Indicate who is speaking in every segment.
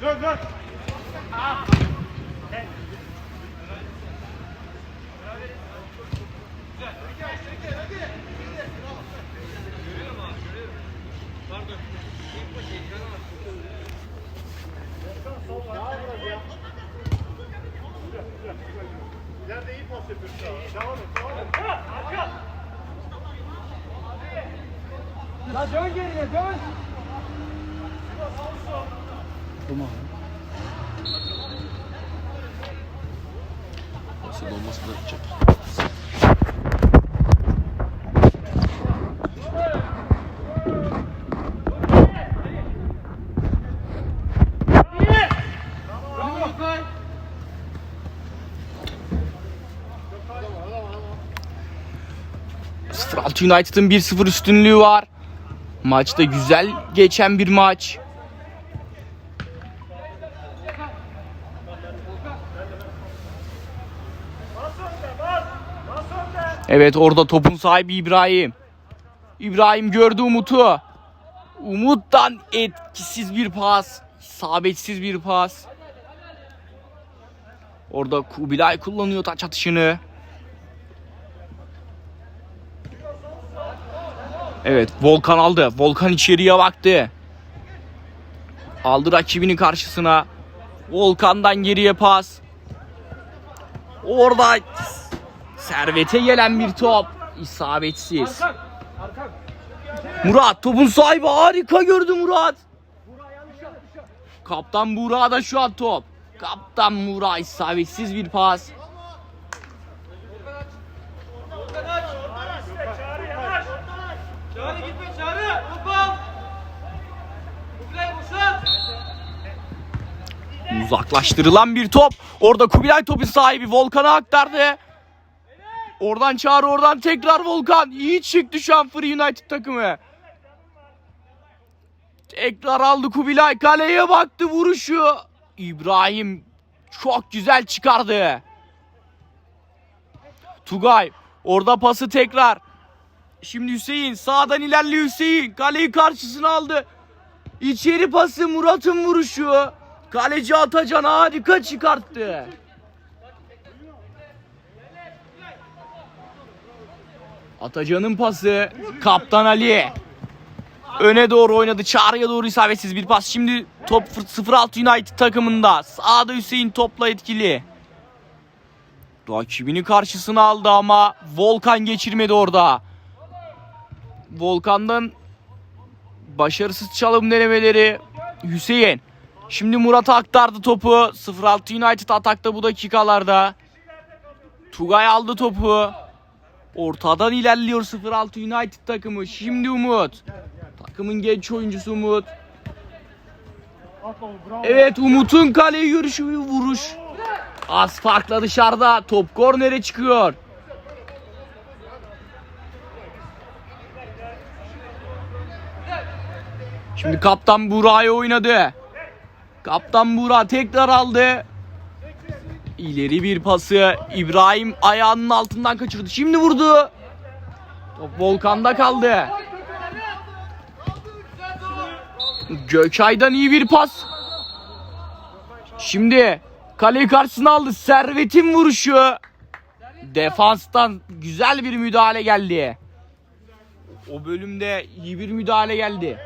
Speaker 1: Dur dur. İleride iyi pas yapıyorsun. Devam et, devam et. Arka.
Speaker 2: La dön geriye dön.
Speaker 3: Nasıl olması da gidecek.
Speaker 4: Altı United'ın 1-0 üstünlüğü var. Maçta güzel geçen bir maç. Evet orada topun sahibi İbrahim. İbrahim gördü Umut'u. Umut'tan etkisiz bir pas. isabetsiz bir pas. Orada Kubilay kullanıyor taç atışını. Evet Volkan aldı. Volkan içeriye baktı. Aldı rakibinin karşısına. Volkan'dan geriye pas. Orada Servete gelen bir top. isabetsiz. Murat topun sahibi harika gördü Murat. Kaptan Buğra'da şu an top. Kaptan Buğra isabetsiz bir pas. Uzaklaştırılan bir top. Orada Kubilay topun sahibi Volkan'a aktardı. Oradan çağrı oradan tekrar Volkan. İyi çıktı şu an Free United takımı. Tekrar aldı Kubilay. Kaleye baktı vuruşu. İbrahim çok güzel çıkardı. Tugay orada pası tekrar. Şimdi Hüseyin sağdan ilerliyor Hüseyin. Kaleyi karşısına aldı. İçeri pası Murat'ın vuruşu. Kaleci Atacan harika çıkarttı. Atacan'ın pası Kaptan Ali. Öne doğru oynadı. Çağrı'ya doğru isabetsiz bir pas. Şimdi top 06 United takımında. Sağda Hüseyin topla etkili. Rakibini karşısına aldı ama Volkan geçirmedi orada. Volkan'dan başarısız çalım denemeleri Hüseyin. Şimdi Murat'a aktardı topu. 06 United atakta bu dakikalarda. Tugay aldı topu. Ortadan ilerliyor 06 United takımı. Şimdi Umut. Takımın genç oyuncusu Umut. Evet Umut'un kaleyi görüşü vuruş. Az farkla dışarıda. Top kornere çıkıyor. Şimdi kaptan Buğra'ya oynadı. Kaptan Buğra tekrar aldı. İleri bir pası. İbrahim ayağının altından kaçırdı. Şimdi vurdu. Top Volkan'da kaldı. Gökay'dan iyi bir pas. Şimdi kaleyi karşısına aldı. Servet'in vuruşu. Defanstan güzel bir müdahale geldi. O bölümde iyi bir müdahale geldi.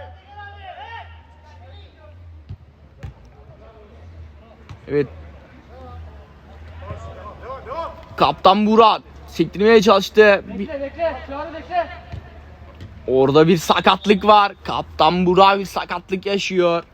Speaker 4: Evet. Kaptan Burak sektirmeye çalıştı.
Speaker 2: Bekle bekle. Çağrı bekle.
Speaker 4: Orada bir sakatlık var. Kaptan Burak bir sakatlık yaşıyor.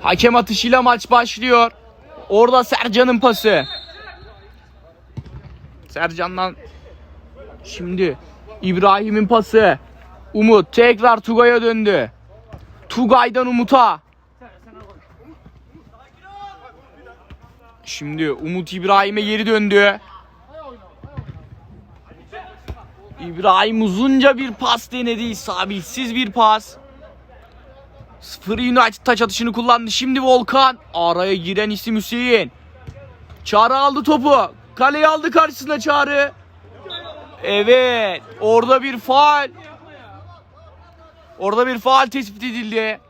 Speaker 4: Hakem atışıyla maç başlıyor. Orada Sercan'ın pası. Sercan'dan şimdi İbrahim'in pası. Umut tekrar Tugay'a döndü. Tugay'dan Umut'a. Şimdi Umut İbrahim'e geri döndü. İbrahim uzunca bir pas denedi. İsabetsiz bir pas. Sıfır United taç atışını kullandı. Şimdi Volkan. Araya giren isim Hüseyin. Çağrı aldı topu. Kaleye aldı karşısına Çağrı. Evet. Orada bir faal. Orada bir faal tespit edildi.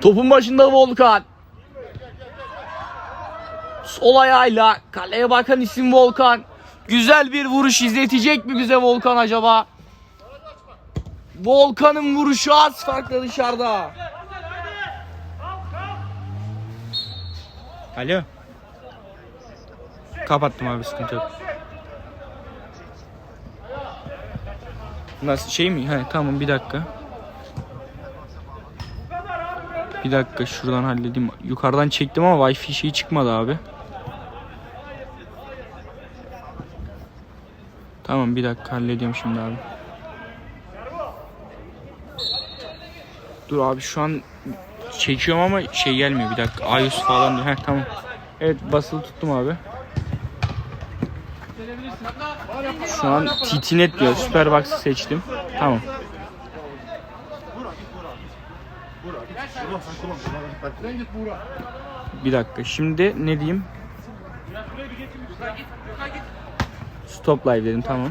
Speaker 4: Topun başında Volkan. Sol ayağıyla kaleye bakan isim Volkan. Güzel bir vuruş izletecek mi bize Volkan acaba? Volkan'ın vuruşu az farklı dışarıda. Alo. Kapattım abi sıkıntı yok. Nasıl şey mi? He tamam bir dakika. Bir dakika şuradan halledeyim. Yukarıdan çektim ama Wi-Fi şeyi çıkmadı abi. Tamam bir dakika hallediyorum şimdi abi. Dur abi şu an çekiyorum ama şey gelmiyor bir dakika. iOS falan diyor. Heh tamam. Evet basılı tuttum abi. Şu an TTNet diyor. Superbox'ı seçtim. Tamam. Bir dakika. Şimdi ne diyeyim? Stop live dedim tamam.